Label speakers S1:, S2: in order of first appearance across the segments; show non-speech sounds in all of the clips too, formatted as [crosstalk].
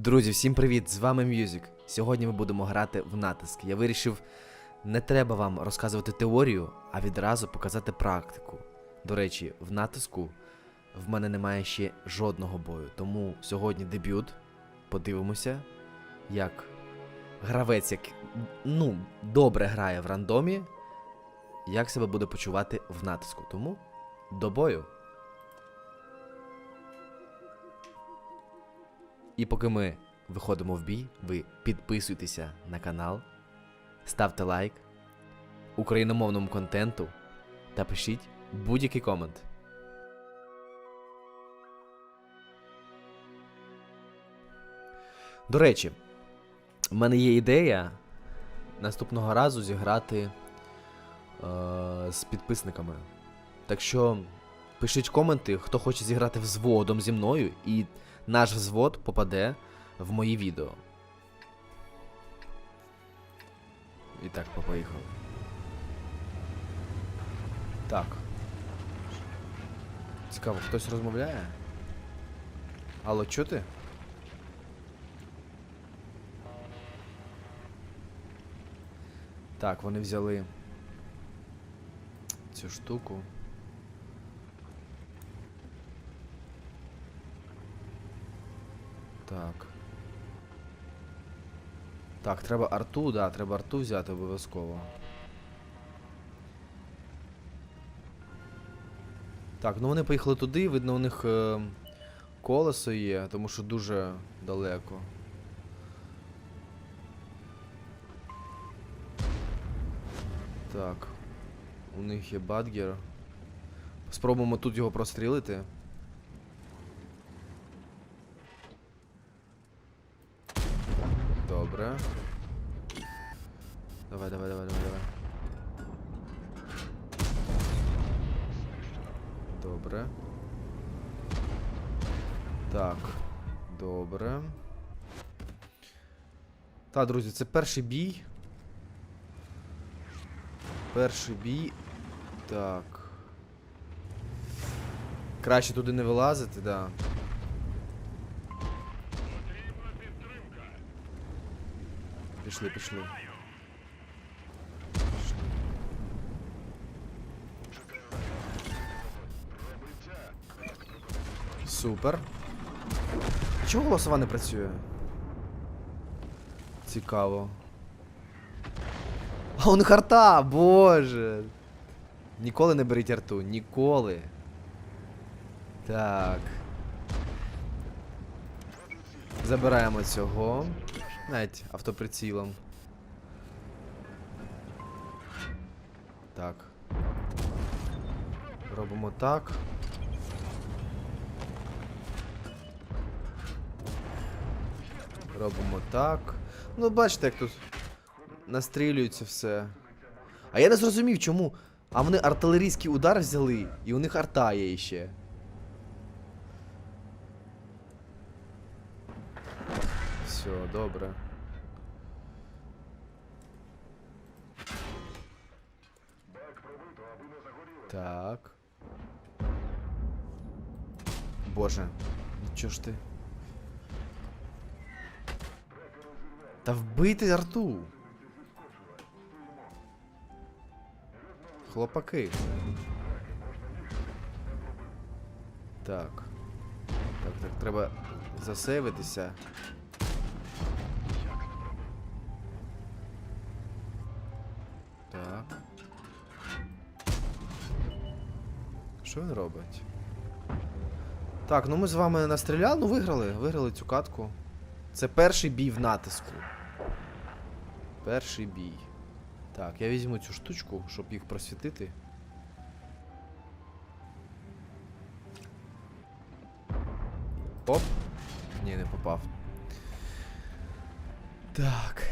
S1: Друзі, всім привіт! З вами Мюзик. Сьогодні ми будемо грати в натиск. Я вирішив, не треба вам розказувати теорію, а відразу показати практику. До речі, в натиску в мене немає ще жодного бою, тому сьогодні дебют. Подивимося, як гравець, як ну, добре грає в рандомі, як себе буде почувати в натиску. Тому до бою. І поки ми виходимо в бій, ви підписуйтеся на канал, ставте лайк україномовному контенту та пишіть будь-який комент. До речі, в мене є ідея наступного разу зіграти е, з підписниками. Так що пишіть коменти, хто хоче зіграти взводом зі мною, і наш взвод попаде в мої відео. І так, поїхали. Так. Цікаво, хтось розмовляє? Алло, чути? Так, вони взяли цю штуку. Так. Так, треба арту, да, треба арту взяти обов'язково. Так, ну вони поїхали туди, видно, у них е, колесо є, тому що дуже далеко. Так. У них є бадгер. Спробуємо тут його прострілити. Добре. Давай, давай, давай, давай, давай. Добре. Так. Добре. Так, друзі, це перший бій. Перший бій. Так. Краще туди не вилазити, да. Пішли, пішли. Супер. Чого голосова не працює? Цікаво. А у них арта, боже. Ніколи не беріть арту, ніколи. Так. Забираємо цього. Навіть автоприцілом. Так. Робимо так. Робимо так. Ну, бачите, як тут настрілюється все. А я не зрозумів, чому. А вони артилерійський удар взяли, і у них арта є ще. Все, добре. Так. Боже, нічого ж ти. Та вбити арту. Хлопаки. Так. Так, так, треба засейвитися. Так. Що він робить? Так, ну ми з вами настріляли, ну виграли, виграли цю катку. Це перший бій в натиску. Перший бій. Так, я візьму цю штучку, щоб їх просвітити. Оп. Ні, не попав. Так.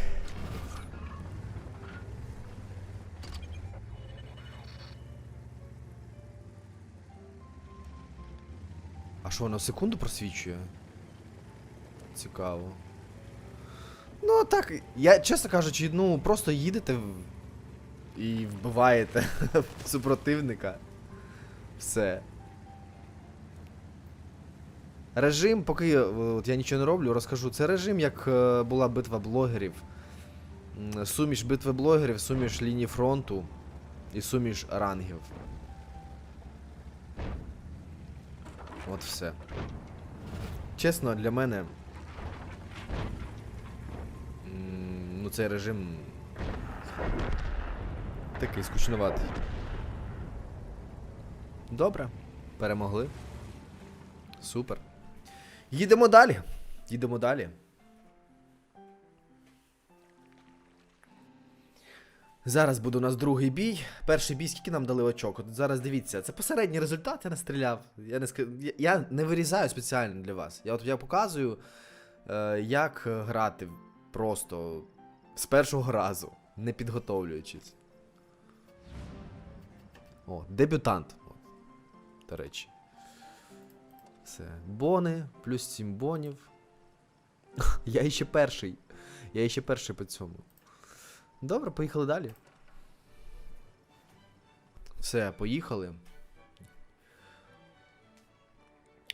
S1: Що, воно секунду просвічує? Цікаво. Ну так, я, чесно кажучи, ну просто їдете і вбиваєте [laughs] супротивника. Все. Режим, поки е, от я нічого не роблю, розкажу. Це режим, як е, була битва блогерів. Суміш битви блогерів, суміш лінії фронту і суміш рангів. От все. Чесно, для мене. Ну, цей режим. Такий скучноватий. Добре. Перемогли. Супер. Їдемо далі. Їдемо далі. Зараз буде у нас другий бій. Перший бій, скільки нам дали очок? От зараз дивіться, це посередній результат, я не стріляв. Я не, я- не вирізаю спеціально для вас. Я от я показую, е, як грати просто з першого разу, не підготовлюючись. О, дебютант. До речі. Все. Бони, плюс 7 бонів. [laughs] Я іще перший. Я іще перший по цьому. Добре, поїхали далі. Все, поїхали.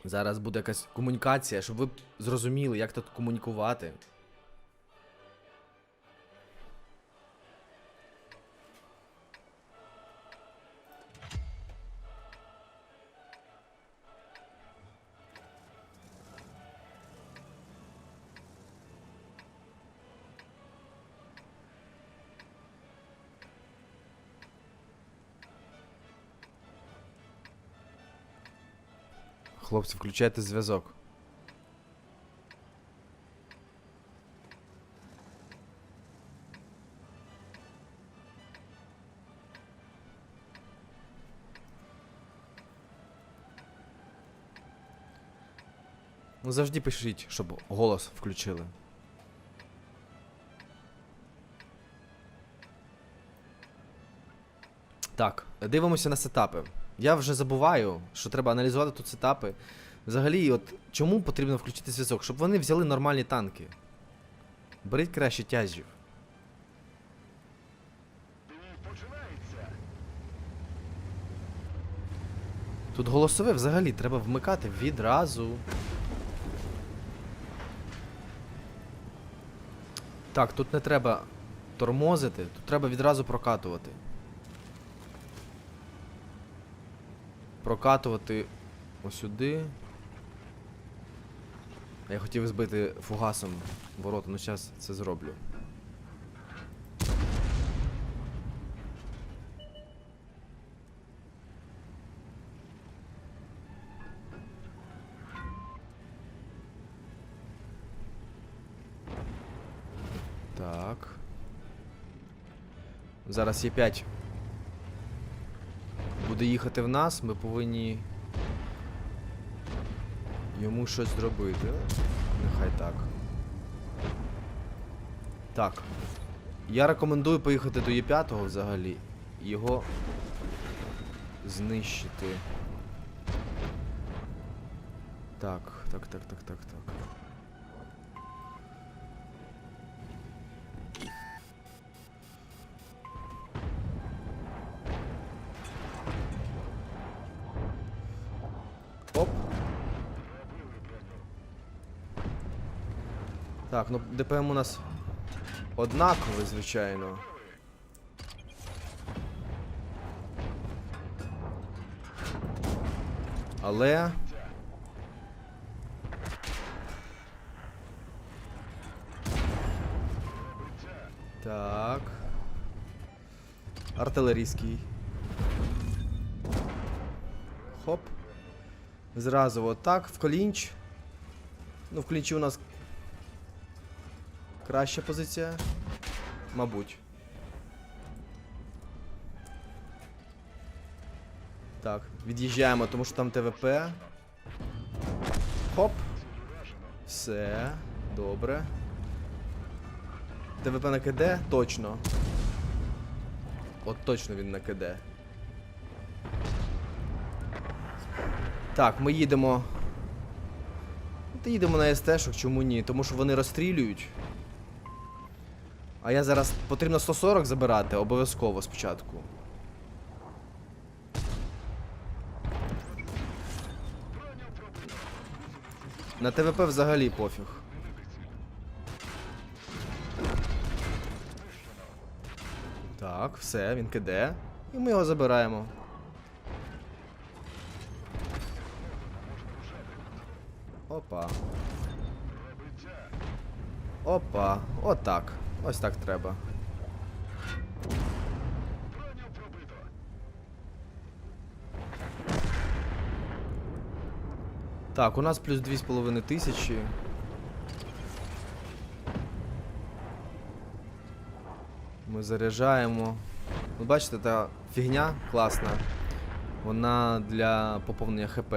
S1: Зараз буде якась комунікація, щоб ви зрозуміли, як тут комунікувати. Хлопці, включайте зв'язок. Ну завжди пишіть, щоб голос включили. Так, дивимося на сетапи. Я вже забуваю, що треба аналізувати тут сетапи. Взагалі, от чому потрібно включити зв'язок? Щоб вони взяли нормальні танки. Беріть краще тяжів. Тут голосове взагалі треба вмикати відразу. Так, тут не треба тормозити, тут треба відразу прокатувати. Прокатувати ось сюди. Я хотів збити фугасом ворота, ну зараз це зроблю. Так. Зараз є 5. Буде їхати в нас, ми повинні йому щось зробити. Нехай так. Так. Я рекомендую поїхати до Є5 взагалі. Його знищити. Так, так, так, так, так, так. Так, ну ДПМ у нас однаковий, звичайно. Але. Так. Артилерійський. Хоп. Зразу отак, в клінч. Ну, в клінчі у нас краща позиція. Мабуть. Так, від'їжджаємо, тому що там ТВП. Хоп. Все. Добре. ТВП на КД? Точно. От точно він на КД. Так, ми їдемо. Та їдемо на СТ-шок, чому ні? Тому що вони розстрілюють. А я зараз потрібно 140 забирати, обов'язково спочатку. На ТВП взагалі пофіг. Так, все, він киде. І ми його забираємо. Опа. Опа. Отак. Ось так треба. Так, у нас плюс 2,5 тисячі. Ми заряджаємо. Ви бачите, та фігня класна. Вона для поповнення ХП.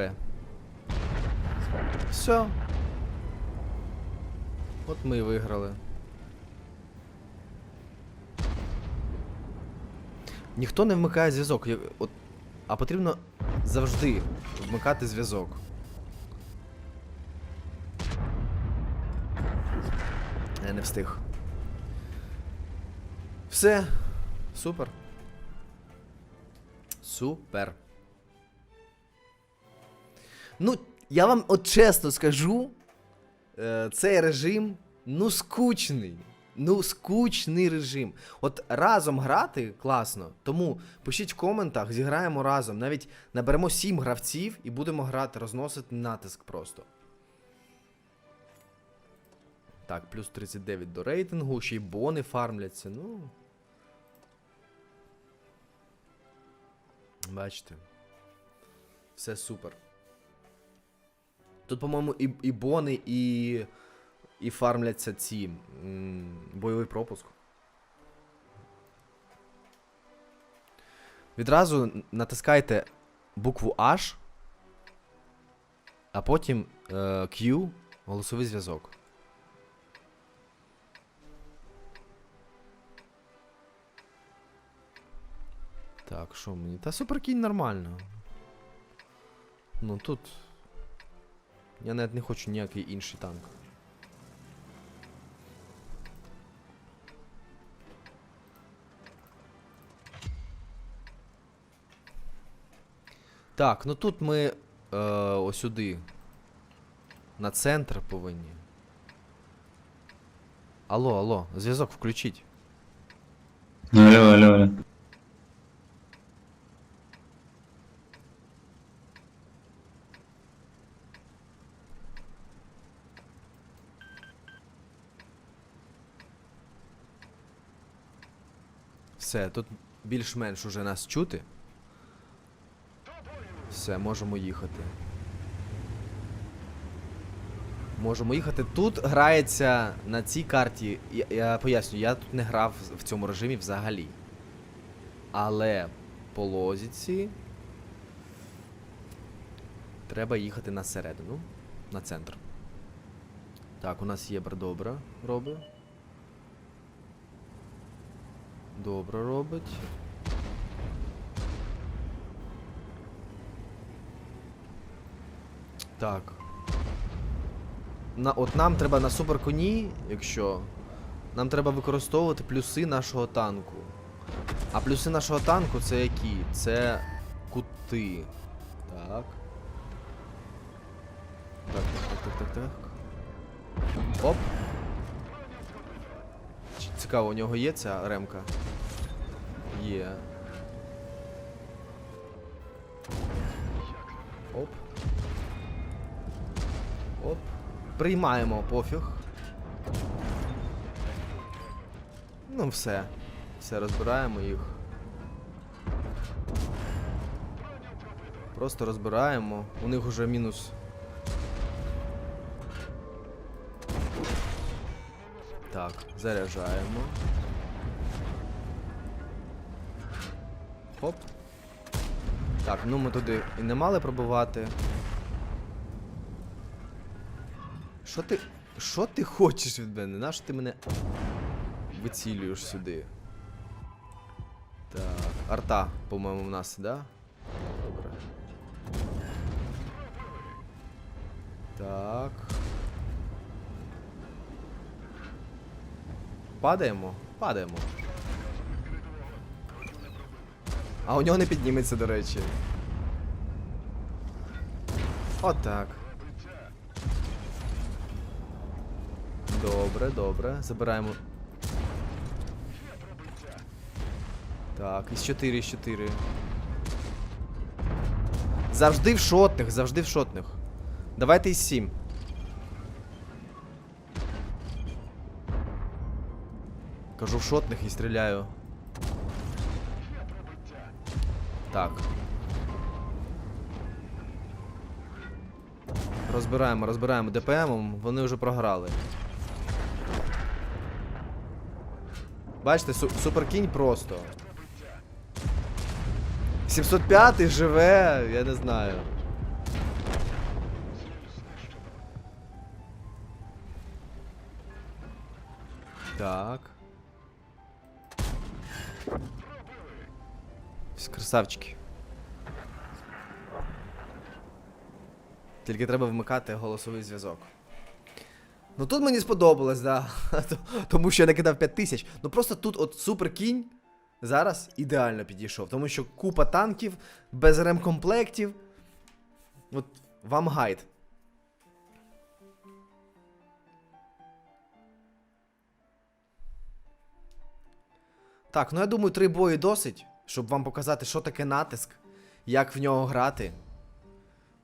S1: Все. От ми і виграли. Ніхто не вмикає зв'язок. От, а потрібно завжди вмикати зв'язок. Я не встиг. Все. Супер. Супер. Ну, я вам от чесно скажу, е, цей режим, ну, скучний. Ну, скучний режим. От разом грати класно. Тому пишіть в коментах, зіграємо разом. Навіть наберемо 7 гравців і будемо грати, розносити натиск просто. Так, плюс 39 до рейтингу, ще й бони фармляться, ну. Бачите. Все супер. Тут, по-моєму, і, і бони, і. І фармляться ці. бойовий пропуск. Відразу натискайте букву H, а потім е, Q, голосовий зв'язок. Так, що мені? Та суперкінь нормально. Ну тут. Я навіть не хочу ніякий інший танк. Так, ну тут ми е, ось сюди. На центр повинні. Алло, алло, зв'язок включіть.
S2: Алло, алло, алло.
S1: Все, тут більш-менш уже нас чути. Все, можемо їхати. Можемо їхати. Тут грається на цій карті. Я, я поясню, я тут не грав в цьому режимі взагалі. Але по лозіці треба їхати на середину, на центр. Так, у нас є добре робить. Добре робить. Так. На, от нам треба на суперконі, якщо. Нам треба використовувати плюси нашого танку. А плюси нашого танку це які? Це кути. Так. Так, так, так, так, так. Оп. Цікаво, у нього є ця ремка? Є. Оп. Оп. Приймаємо пофіг. Ну все. Все, розбираємо їх. Просто розбираємо. У них уже мінус. Так, заряджаємо. Хоп. Так, ну ми туди і не мали пробувати. Що ти. Що ти хочеш від мене? Нащо ти мене вицілюєш сюди? Так. Арта, по-моєму, в нас, да? Добре. Так. Падаємо? Падаємо. А у нього не підніметься, до речі. Отак. Добре, добре. Забираємо. Так, із 4, із 4. Завжди в шотних, завжди в шотних. Давайте із 7. Кажу в шотних і стріляю. Так. Розбираємо, розбираємо ДПМом, вони вже програли. Бачите, су суперкінь просто. 705 живе, я не знаю. Так. Красавчики. Тільки треба вмикати голосовий зв'язок. Ну тут мені сподобалось, да. [laughs] Тому що я накидав 5 тисяч. Ну просто тут от супер кінь зараз ідеально підійшов. Тому що купа танків, без ремкомплектів. От вам гайд. Так, ну я думаю, три бої досить, щоб вам показати, що таке натиск, як в нього грати.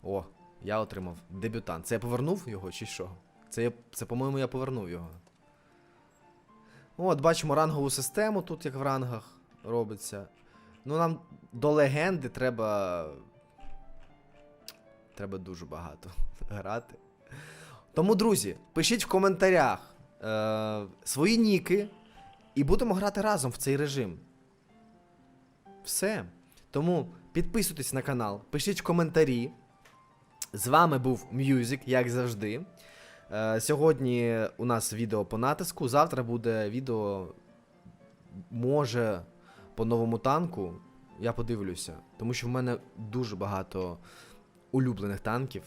S1: О, я отримав дебютант. Це я повернув його чи що? Це, це по-моєму, я повернув його. От, бачимо рангову систему тут, як в рангах робиться. Ну, нам до легенди треба. Треба дуже багато [laughs] грати. Тому, друзі, пишіть в коментарях е, свої ніки, і будемо грати разом в цей режим. Все. Тому підписуйтесь на канал, пишіть коментарі. З вами був Мюзик, як завжди. Е, сьогодні у нас відео по натиску. Завтра буде відео, може, по новому танку. Я подивлюся. Тому що в мене дуже багато улюблених танків,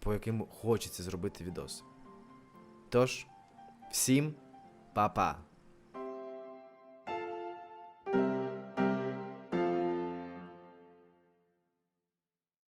S1: по яким хочеться зробити відос. Тож, всім па-па!